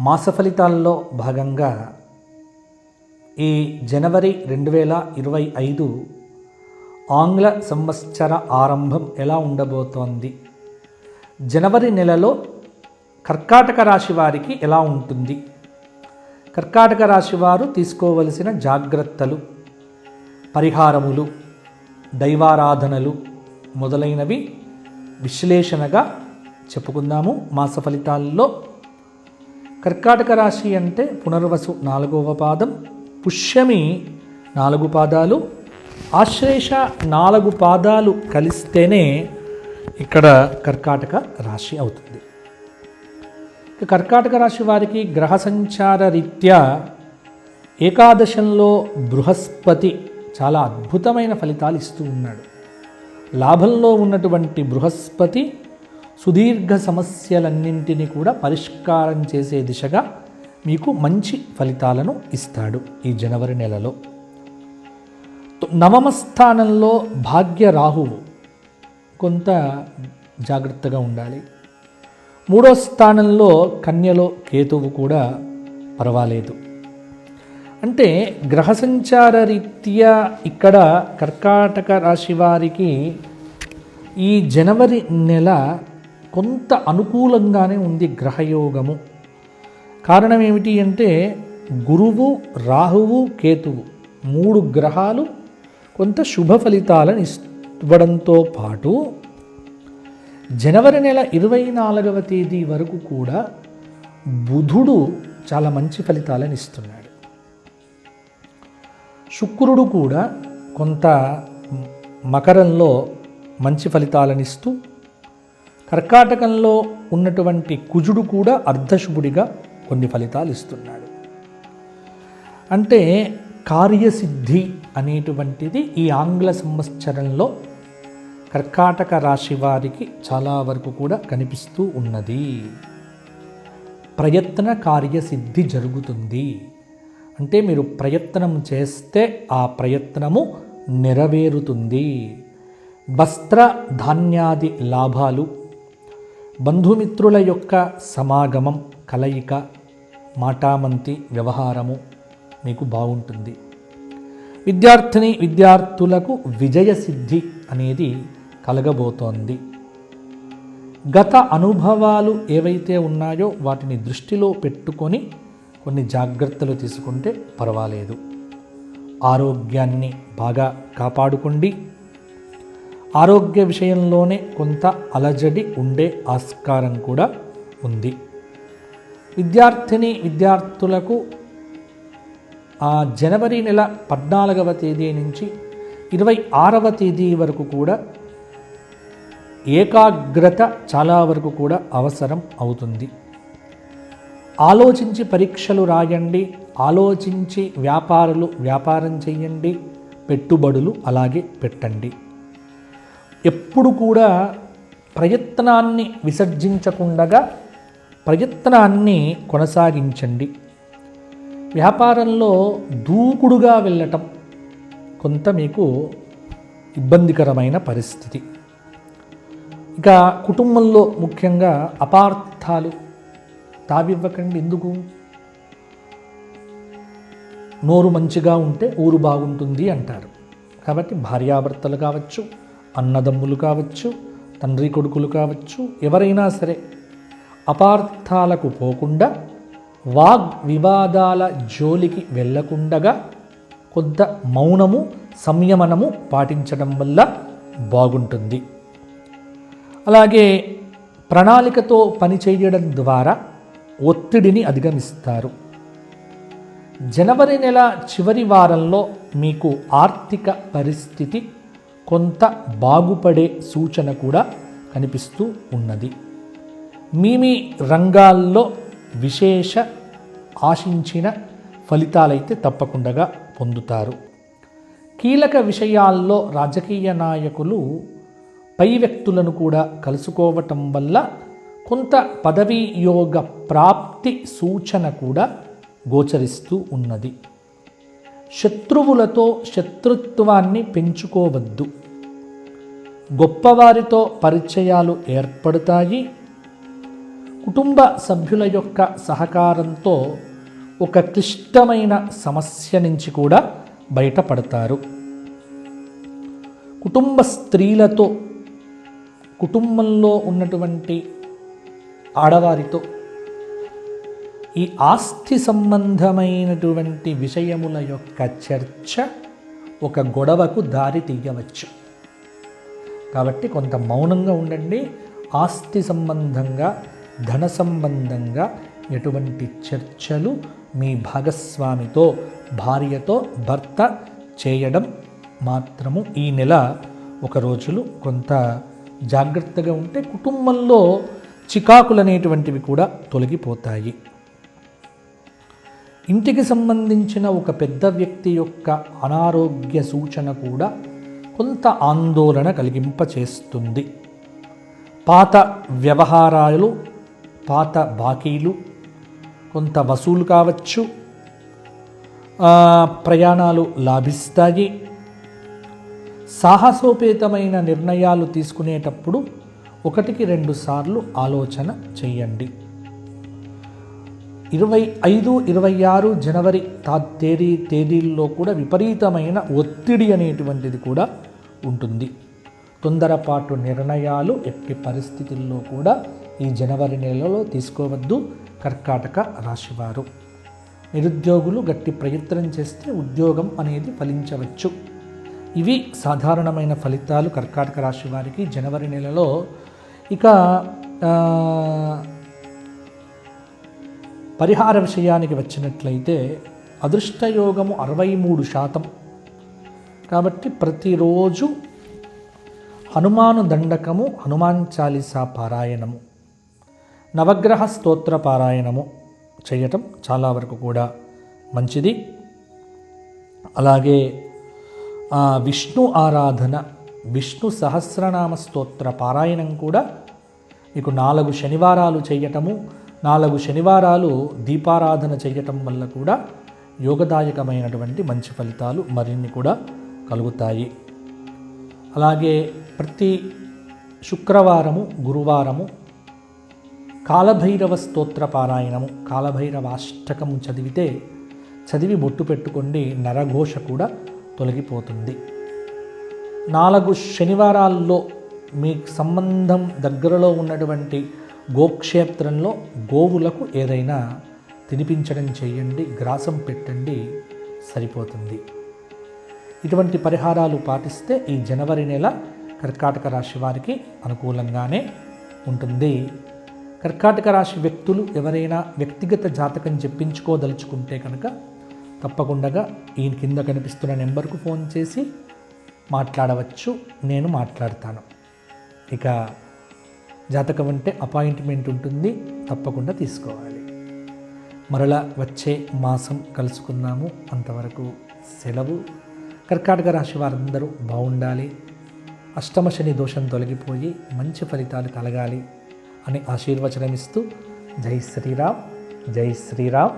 మాస ఫలితాల్లో భాగంగా ఈ జనవరి రెండు వేల ఇరవై ఐదు ఆంగ్ల సంవత్సర ఆరంభం ఎలా ఉండబోతోంది? జనవరి నెలలో కర్కాటక రాశి వారికి ఎలా ఉంటుంది? కర్కాటక రాశి వారు తీసుకోవలసిన జాగ్రత్తలు పరిహారములు దైవారాధనలు మొదలైనవి విశ్లేషణగా చెప్పుకుందాము మాస ఫలితాల్లో కర్కాటక రాశి అంటే పునర్వసు నాలుగవ పాదం పుష్యమి నాలుగు పాదాలు ఆశ్లేష నాలుగు పాదాలు కలిస్తేనే ఇక్కడ కర్కాటక రాశి అవుతుంది. కర్కాటక రాశి వారికి గ్రహ సంచార రీత్యా ఏకాదశంలో బృహస్పతి చాలా అద్భుతమైన ఫలితాలు ఇస్తూ ఉన్నాడు. లాభంలో ఉన్నటువంటి బృహస్పతి సుదీర్ఘ సమస్యలన్నింటినీ కూడా పరిష్కారం చేసే దిశగా మీకు మంచి ఫలితాలను ఇస్తాడు ఈ జనవరి నెలలో. నవమ స్థానంలో భాగ్య రాహువు కొంత జాగ్రత్తగా ఉండాలి. మూడో స్థానంలో కన్యలో కేతువు కూడా పర్వాలేదు. అంటే గ్రహ సంచార రీత్యా ఇక్కడ కర్కాటక రాశి వారికి ఈ జనవరి నెల కొంత అనుకూలంగానే ఉంది గ్రహయోగము. కారణం ఏమిటి అంటే గురువు రాహువు కేతువు మూడు గ్రహాలు కొంత శుభ ఫలితాలను ఇవ్వడంతో పాటు జనవరి నెల ఇరవై నాలుగవ తేదీ వరకు కూడా బుధుడు చాలా మంచి ఫలితాలను ఇస్తున్నాడు. శుక్రుడు కూడా కొంత మకరంలో మంచి ఫలితాలను ఇస్తూ కర్కాటకంలో ఉన్నటువంటి కుజుడు కూడా అర్ధశుభుడిగా కొన్ని ఫలితాలు ఇస్తున్నాడు. అంటే కార్యసిద్ధి అనేటువంటిది ఈ ఆంగ్ల సంవత్సరంలో కర్కాటక రాశి వారికి చాలా వరకు కూడా కనిపిస్తూ ఉన్నది. ప్రయత్న కార్యసిద్ధి జరుగుతుంది. అంటే మీరు ప్రయత్నం చేస్తే ఆ ప్రయత్నము నెరవేరుతుంది. వస్త్ర ధాన్యాది లాభాలు బంధుమిత్రుల యొక్క సమాగమం కలయిక మాటామంతి వ్యవహారము మీకు బాగుంటుంది. విద్యార్థిని విద్యార్థులకు విజయసిద్ధి అనేది కలగబోతోంది. గత అనుభవాలు ఏవైతే ఉన్నాయో వాటిని దృష్టిలో పెట్టుకొని కొన్ని జాగ్రత్తలు తీసుకుంటే పర్వాలేదు. ఆరోగ్యాన్ని బాగా కాపాడుకోండి. ఆరోగ్య విషయంలోనే కొంత అలజడి ఉండే ఆస్కారం కూడా ఉంది. విద్యార్థిని విద్యార్థులకు ఆ జనవరి నెల పద్నాలుగవ తేదీ నుంచి ఇరవై ఆరవ తేదీ వరకు కూడా ఏకాగ్రత చాలా వరకు కూడా అవసరం అవుతుంది. ఆలోచించి పరీక్షలు రాయండి ఆలోచించి వ్యాపారులు వ్యాపారం చేయండి పెట్టుబడులు అలాగే పెట్టండి. ఎప్పుడు కూడా ప్రయత్నాన్ని విసర్జించకుండగా ప్రయత్నాన్ని కొనసాగించండి. వ్యాపారంలో దూకుడుగా వెళ్ళటం కొంత మీకు ఇబ్బందికరమైన పరిస్థితి. ఇక కుటుంబంలో ముఖ్యంగా అపార్థాలు తావివ్వకండి ఎందుకు? నోరు మంచిగా ఉంటే ఊరు బాగుంటుంది అంటారు. కాబట్టి భార్యాభర్తలు కావచ్చు అన్నదమ్ములు కావచ్చు తండ్రి కొడుకులు కావచ్చు ఎవరైనా సరే అపార్థాలకు పోకుండా వాగ్ వివాదాల జోలికి వెళ్ళకుండగా కొంత మౌనము సంయమనము పాటించడం వల్ల బాగుంటుంది. అలాగే ప్రణాళికతో పనిచేయడం ద్వారా ఒత్తిడిని అధిగమిస్తారు. జనవరి నెల చివరి వారంలో మీకు ఆర్థిక పరిస్థితి కొంత బాగుపడే సూచన కూడా కనిపిస్తూ ఉన్నది. మీ మీ రంగాల్లో విశేష ఆశించిన ఫలితాలైతే తప్పకుండా పొందుతారు. కీలక విషయాల్లో రాజకీయ నాయకులు పై వ్యక్తులను కూడా కలుసుకోవటం వల్ల కొంత పదవీ యోగ ప్రాప్తి సూచన కూడా గోచరిస్తూ ఉన్నది. శత్రువులతో శత్రుత్వాన్ని పెంచుకోవద్దు. గొప్పవారితో పరిచయాలు ఏర్పడతాయి. కుటుంబ సభ్యుల యొక్క సహకారంతో ఒక క్లిష్టమైన సమస్య నుంచి కూడా బయటపడతారు. కుటుంబ స్త్రీలతో కుటుంబంలో ఉన్నటువంటి ఆడవారితో ఈ ఆస్తి సంబంధమైనటువంటి విషయముల యొక్క చర్చ ఒక గొడవకు దారి తీయవచ్చు. కాబట్టి కొంత మౌనంగా ఉండండి. ఆస్తి సంబంధంగా ధన సంబంధంగా ఎటువంటి చర్చలు మీ భాగస్వామితో భార్యతో భర్త చేయడం మాత్రము ఈ నెల ఒక రోజులు కొంత జాగ్రత్తగా ఉంటే కుటుంబంలో చికాకులు అనేటువంటివి కూడా తొలగిపోతాయి. ఇంటికి సంబంధించిన ఒక పెద్ద వ్యక్తి యొక్క అనారోగ్య సూచన కూడా కొంత ఆందోళన కలిగింపచేస్తుంది. పాత వ్యవహారాలు పాత బాకీలు కొంత వసూలు కావచ్చు. ప్రయాణాలు లాభిస్తాయి. సాహసోపేతమైన నిర్ణయాలు తీసుకునేటప్పుడు ఒకటికి రెండు సార్లు ఆలోచన చేయండి. ఇరవై ఐదు ఇరవై ఆరు జనవరి తా తేదీ తేదీల్లో కూడా విపరీతమైన ఒత్తిడి అనేటువంటిది కూడా ఉంటుంది. తొందరపాటు నిర్ణయాలు ఎట్టి పరిస్థితుల్లో కూడా ఈ జనవరి నెలలో తీసుకోవద్దు కర్కాటక రాశివారు. నిరుద్యోగులు గట్టి ప్రయత్నం చేస్తే ఉద్యోగం అనేది ఫలించవచ్చు. ఇవి సాధారణమైన ఫలితాలు కర్కాటక రాశి వారికి జనవరి నెలలో. ఇక పరిహార విషయానికి వచ్చినట్లయితే అదృష్టయోగము అరవై మూడు శాతం. కాబట్టి ప్రతిరోజు హనుమాను దండకము హనుమాన్ చాలీసా పారాయణము నవగ్రహ స్తోత్ర పారాయణము చేయటం చాలా వరకు కూడా మంచిది. అలాగే విష్ణు ఆరాధన విష్ణు సహస్రనామ స్తోత్ర పారాయణం కూడా మీకు నాలుగు శనివారాలు చేయటము నాలుగు శనివారాలు దీపారాధన చేయటం వల్ల కూడా యోగదాయకమైనటువంటి మంచి ఫలితాలు మరిన్ని కూడా కలుగుతాయి. అలాగే ప్రతి శుక్రవారము గురువారము కాలభైరవ స్తోత్ర పారాయణము కాలభైరవాష్టకము చదివితే చదివి బొట్టు పెట్టుకోండి నరఘోష కూడా తొలగిపోతుంది. నాలుగు శనివారాల్లో మీ సంబంధం దగ్గరలో ఉన్నటువంటి గోక్షేత్రంలో గోవులకు ఏదైనా తినిపించడం చేయండి గ్రాసం పెట్టండి సరిపోతుంది. ఇటువంటి పరిహారాలు పాటిస్తే ఈ జనవరి నెల కర్కాటక రాశి వారికి అనుకూలంగానే ఉంటుంది. కర్కాటక రాశి వ్యక్తులు ఎవరైనా వ్యక్తిగత జాతకం చెప్పించుకోదలుచుకుంటే కనుక తప్పకుండా ఈ కింద కనిపిస్తున్న నెంబర్కు ఫోన్ చేసి మాట్లాడవచ్చు నేను మాట్లాడతాను. ఇక జాతకం అంటే అపాయింట్మెంట్ ఉంటుంది తప్పకుండా తీసుకోవాలి. మరలా వచ్చే మాసం కలుసుకుందాము. అంతవరకు సెలవు. కర్కాటక రాశి వారందరూ బాగుండాలి. అష్టమ శని దోషం తొలగిపోయి మంచి ఫలితాలు కలగాలి అని ఆశీర్వచనమిస్తూ జై శ్రీరామ్ జై శ్రీరామ్.